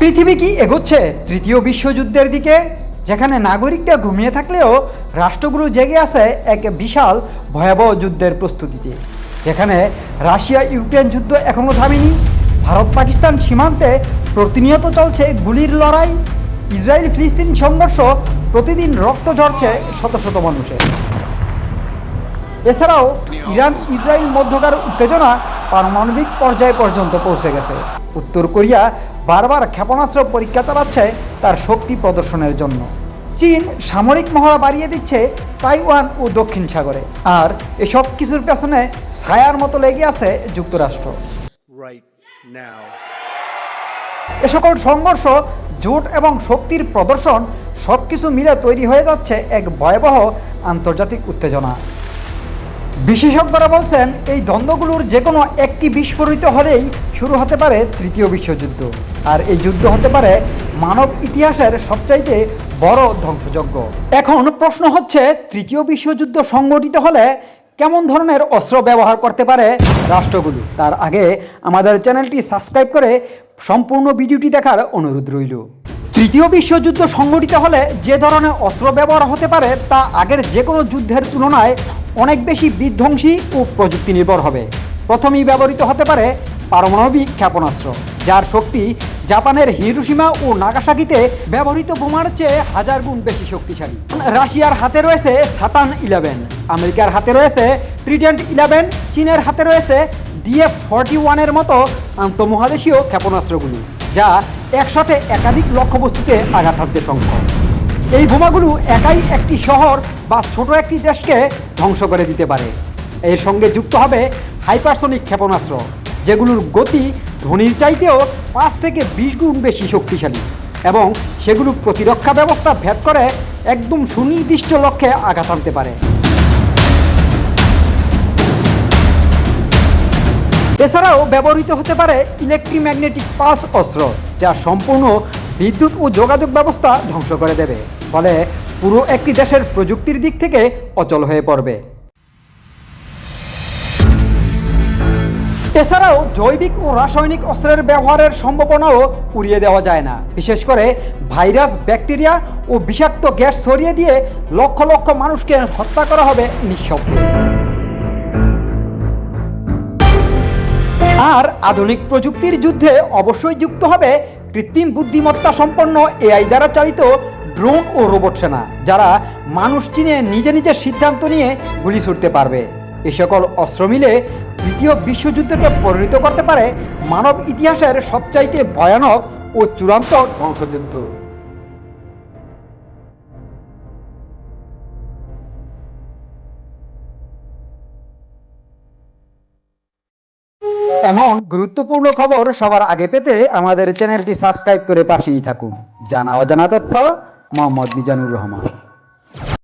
পৃথিবী কি এগোচ্ছে? তৃতীয় বিশ্বযুদ্ধের দিকে? যেখানে নাগরিকরা ঘুমিয়ে থাকলেও রাষ্ট্রগুলো জেগে আছে এক বিশাল ভয়াবহ যুদ্ধের প্রস্তুতিতে। যেখানে রাশিয়া ইউক্রেন যুদ্ধ এখনও থামেনি। ভারত পাকিস্তান সীমান্তে প্রতিনিয়ত চলছে গুলির লড়াই। ইসরায়েল ফিলিস্তিন সংঘর্ষ প্রতিদিন রক্ত ঝরছে শত শত মানুষের। এছাড়াও ইরান ইসরায়েল মধ্যকার উত্তেজনা পারমাণবিক পর্যায় পর্যন্ত পৌঁছে গেছে। উত্তর কোরিয়া বারবার ক্ষেপণাস্ত্র পরীক্ষা চালাচ্ছে তার শক্তি প্রদর্শনের জন্য। চীন সামরিক মহড়া বাড়িয়ে দিচ্ছে তাইওয়ান ও দক্ষিণ সাগরে। আর এসব কিছুর পেছনে ছায়ার মতো লেগে আছে যুক্তরাষ্ট্র। এ সকল সংঘর্ষ জোট এবং শক্তির প্রদর্শন সব কিছু মিলে তৈরি হয়ে যাচ্ছে এক ভয়াবহ আন্তর্জাতিক উত্তেজনা। বিশেষজ্ঞরা বলছেন, এই দ্বন্দ্বগুলোর যে কোনো একটি বিস্ফোরিত হলেই শুরু হতে পারে তৃতীয় বিশ্বযুদ্ধ। আর এই যুদ্ধ হতে পারে মানব ইতিহাসের সবচাইতে বড় ধ্বংসযজ্ঞ। এখন প্রশ্ন হচ্ছে, তৃতীয় বিশ্বযুদ্ধ সংগঠিত হলে কেমন ধরনের অস্ত্র ব্যবহার করতে পারে রাষ্ট্রগুলো? তার আগে আমাদের চ্যানেলটি সাবস্ক্রাইব করে সম্পূর্ণ ভিডিওটি দেখার অনুরোধ রইল। তৃতীয় বিশ্বযুদ্ধ সংগঠিত হলে যে ধরনের অস্ত্র ব্যবহার হতে পারে তা আগের যে কোনো যুদ্ধের তুলনায় অনেক বেশি বিধ্বংসী ও প্রযুক্তি নির্ভর হবে। প্রথমেই ব্যবহৃত হতে পারে পারমাণবিক ক্ষেপণাস্ত্র, যার শক্তি জাপানের হিরোসীমা ও নাগাসাকিতে ব্যবহৃত বোমার চেয়ে হাজার গুণ বেশি শক্তিশালী। রাশিয়ার হাতে রয়েছে সাটান ইলেভেন, আমেরিকার হাতে রয়েছে ট্রিডেন্ট ইলেভেন, চীনের হাতে রয়েছে ডিএফ ফর্টি ওয়ানের মতো আন্তঃমহাদেশীয় ক্ষেপণাস্ত্রগুলি, যা একসাথে একাধিক লক্ষ্যবস্তুতে আঘাত হানতে সক্ষম। এই বোমাগুলো একাই একটি শহর বা ছোট একটি দেশকে ধ্বংস করে দিতে পারে। এর সঙ্গে যুক্ত হবে হাইপারসনিক ক্ষেপণাস্ত্র, যেগুলোর গতি ধ্বনির চাইতেও পাঁচ থেকে বিশ গুণ বেশি শক্তিশালী এবং সেগুলো প্রতিরক্ষা ব্যবস্থা ভেদ করে একদম সুনির্দিষ্ট লক্ষ্যে আঘাত আনতে পারে। এছাড়াও ব্যবহৃত হতে পারে ইলেকট্রিম্যাগনেটিক পালস অস্ত্র, যা সম্পূর্ণ বিদ্যুৎ ও যোগাযোগ ব্যবস্থা ধ্বংস করে দেবে। ফলে পুরো একটি দেশের প্রযুক্তির দিক থেকে অচল হয়ে পড়বে। এছাড়াও জৈবিক ও রাসায়নিক অস্ত্রের ব্যবহারের সম্ভাবনাও উড়িয়ে দেওয়া যায় না। বিশেষ করে ভাইরাস, ব্যাকটেরিয়া ও বিষাক্ত গ্যাস ছড়িয়ে দিয়ে লক্ষ লক্ষ মানুষকে হত্যা করা হবে নিঃশব্দে। আর আধুনিক প্রযুক্তির যুদ্ধে অবশ্যই যুক্ত হবে কৃত্রিম বুদ্ধিমত্তা সম্পন্ন এআই দ্বারা চালিত ড্রোন ও রোবট সেনা, যারা মানুষ চিনে নিজে নিজে সিদ্ধান্ত নিয়ে গুলি ছুটতে পারবে। এ সকল অস্ত্র মিলে তৃতীয় বিশ্বযুদ্ধকে পরিণত করতে পারে মানব ইতিহাসের সবচাইতে ভয়ানক ও চূড়ান্ত ধ্বংসযুদ্ধ। এমন গুরুত্বপূর্ণ খবর সবার আগে পেতে আমাদের চ্যানেলটি সাবস্ক্রাইব করে পাশেই থাকুন। জানা অজানা তথ্য মোহাম্মদ মিজানুর রহমান।